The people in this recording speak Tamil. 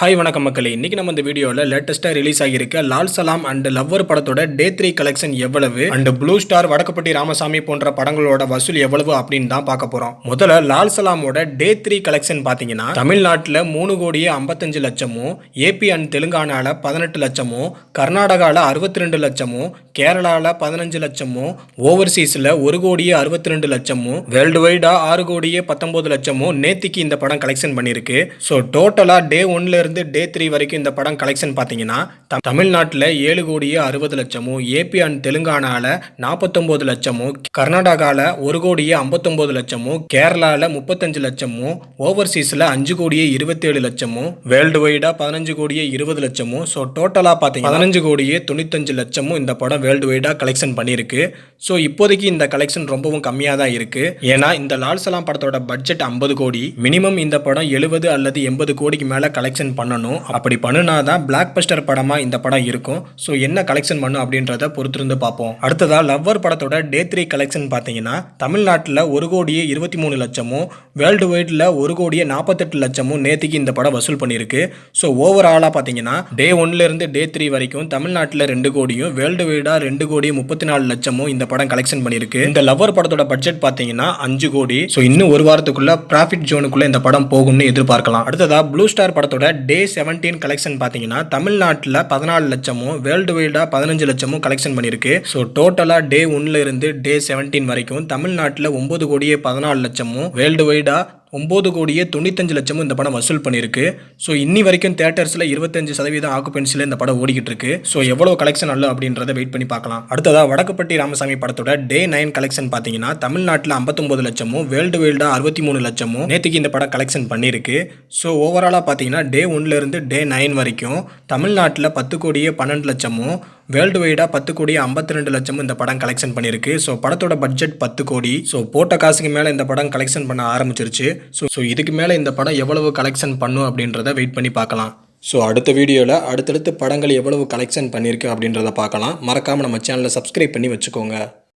ஹாய் வணக்கம் மக்களே. இன்னைக்கு நம்ம இந்த வீடியோவில் லேட்டஸ்ட்டாக release ஆகியிருக்க Lal Salaam and lover படத்தோட டே த்ரீ கலெக்ஷன் எவ்வளவு and blue star Vadakkupatti Ramasamy போன்ற படங்களோட வசூல் எவ்வளவு அப்படின்னு தான் பார்க்க போகிறோம் முதல்ல லால் சலாமோட டே த்ரீ கலெக்ஷன் பார்த்தீங்கன்னா தமிழ்நாட்டில் மூணு கோடியே ஐம்பத்தஞ்சு லட்சமும் ஏபி அண்ட் தெலுங்கானாவில் பதினெட்டு லட்சமும் கர்நாடகாவில் அறுபத்தி ரெண்டு லட்சமும் கேரளாவில் பதினஞ்சு லட்சமும் ஓவர்சீஸில் ஒரு கோடியே அறுபத்தி ரெண்டு லட்சமும் வேர்ல்டு வைடா ஆறு கோடியே பத்தொம்போது லட்சமும் நேத்திக்கு இந்த படம் கலெக்ஷன் பண்ணியிருக்கு. ஸோ டோட்டலாக டே ஒன்னில் இருந்து டே த்ரீ வரைக்கும் இந்த படம் கலெக்ஷன் பார்த்தீங்கன்னா தமிழ்நாட்டில் ஏழு கோடியே அறுபது லட்சமும் ஏபி அண்ட் தெலுங்கானாவில் நாற்பத்தொம்போது லட்சமும் கர்நாடகாவில் ஒரு கோடியே ஐம்பத்தொம்போது லட்சமும் கேரளாவில் முப்பத்தஞ்சு லட்சமும் ஓவர்சீஸில் அஞ்சு கோடியே இருபத்தேழு லட்சமும் வேர்ல்டு வைடாக பதினஞ்சு கோடியே இருபது லட்சமும். ஸோ டோட்டலாக பார்த்தீங்கன்னா பதினஞ்சு கோடியே தொண்ணூத்தஞ்சு லட்சமும் இந்த படம் வேர்ல்டு வைடாக கலெக்ஷன் பண்ணியிருக்கு. ஸோ இப்போதைக்கு இந்த கலெக்ஷன் ரொம்பவும் கம்மியாக தான் இருக்குது ஏன்னா இந்த லால் சலாம் படத்தோட பட்ஜெட் ஐம்பது கோடி. மினிமம் இந்த படம் எழுபது அல்லது எண்பது கோடிக்கு மேலே கலெக்ஷன் பண்ணணும். அப்படி பண்ணுனா தான் பிளாக் பஸ்டர் படமாக இந்த படம் இருக்கும். ஸோ என்ன கலெக்ஷன் பண்ணும் அப்படின்றத பொறுத்திருந்து பார்ப்போம். அடுத்ததா லவ்வர் படத்தோட டே த்ரீ கலெக்ஷன் பார்த்தீங்கன்னா தமிழ்நாட்டில் ஒரு கோடியே இருபத்தி மூணு லட்சமும் வேர்ல்டு வைடில் ஒரு கோடியே நாற்பத்தெட்டு லட்சமும் நேத்திக்கு இந்த படம் வசூல் பண்ணியிருக்கு. ஸோ ஓவராலாக பார்த்தீங்கன்னா டே ஒன்ல இருந்து டே த்ரீ வரைக்கும் தமிழ்நாட்டில் ரெண்டு கோடியும் வேர்ல்டு வைடாக ரெண்டு கோடி முப்பத்தி நாலு லட்சமும் இந்த படம் கலெக்ஷன் பண்ணியிருக்கு. இந்த லவ்வர் படத்தோட பட்ஜெட் பார்த்தீங்கன்னா அஞ்சு கோடி. ஸோ இன்னும் ஒரு வாரத்துக்குள்ள ப்ராஃபிட் ஜோனுக்குள்ள இந்த படம் போகும்னு எதிர்பார்க்கலாம். அடுத்ததா ப்ளூ ஸ்டார் படத்தோட டே செவன்டீன் கலெக்ஷன் பார்த்தீங்கன்னா தமிழ்நாட்டில் பதினாலு லட்சமும் வேர்ல்டு வைடாக பதினஞ்சு லட்சமும் கலெக்ஷன் பண்ணியிருக்கு ஸோ டோட்டலாக டே ஒன்ல இருந்து டே செவன்டீன் வரைக்கும் தமிழ்நாட்டில் ஒன்பது கோடியே பதினாலு லட்சமும் வேர்ல்டு வைடாக ஒம்பது கோடியே தொண்ணூத்தஞ்சு லட்சமும் இந்த படம் வசூல் பண்ணியிருக்கு. ஸோ இன்னி வரைக்கும் தேட்டர்ஸில் இருபத்தஞ்சு சதவீதம் ஆக்குபென்சியில் இந்த படம் ஓடிக்கிட்டு இருக்கு ஸோ எவ்வளோ கலெக்ஷன் அல்ல அப்படின்றத வெயிட் பண்ணி பார்க்கலாம். அடுத்ததாக வடக்குப்பட்டி ராமசாமி படத்தோட டே நைன் கலெக்ஷன் பார்த்தீங்கன்னா தமிழ்நாட்டில் ஐம்பத்தொம்பது லட்சமும் வேர்ல்டு வைல்டாக அறுபத்தி மூணு லட்சமும் நேற்றுக்கு இந்த படம் கலெக்ஷன் பண்ணியிருக்கு. ஸோ ஓவராலாக பார்த்தீங்கன்னா டே ஒன்லேருந்து டே நைன் வரைக்கும் தமிழ்நாட்டில் பத்து கோடியே பன்னெண்டு லட்சமும் வேர்ல்டு வைடாக பத்து கோடி ஐம்பத்தி ரெண்டு லட்சமும் இந்த படம் கலெக்ஷன் பண்ணியிருக்கு. ஸோ படத்தோட பட்ஜெட் பத்து கோடி. ஸோ போட்ட காசுக்கு மேலே இந்த படம் கலெக்ஷன் பண்ண ஆரம்பிச்சிருச்சு. ஸோ ஸோ இதுக்கு மேலே இந்த படம் எவ்வளவு கலெக்ஷன் பண்ணும் அப்படின்றத வெயிட் பண்ணி பார்க்கலாம். ஸோ அடுத்த வீடியோவில் அடுத்தடுத்து படங்கள் எவ்வளவு கலெக்ஷன் பண்ணியிருக்கு அப்படின்றத பார்க்கலாம். மறக்காமல் நம்ம சேனலை சப்ஸ்கிரைப் பண்ணி வச்சுக்கோங்க.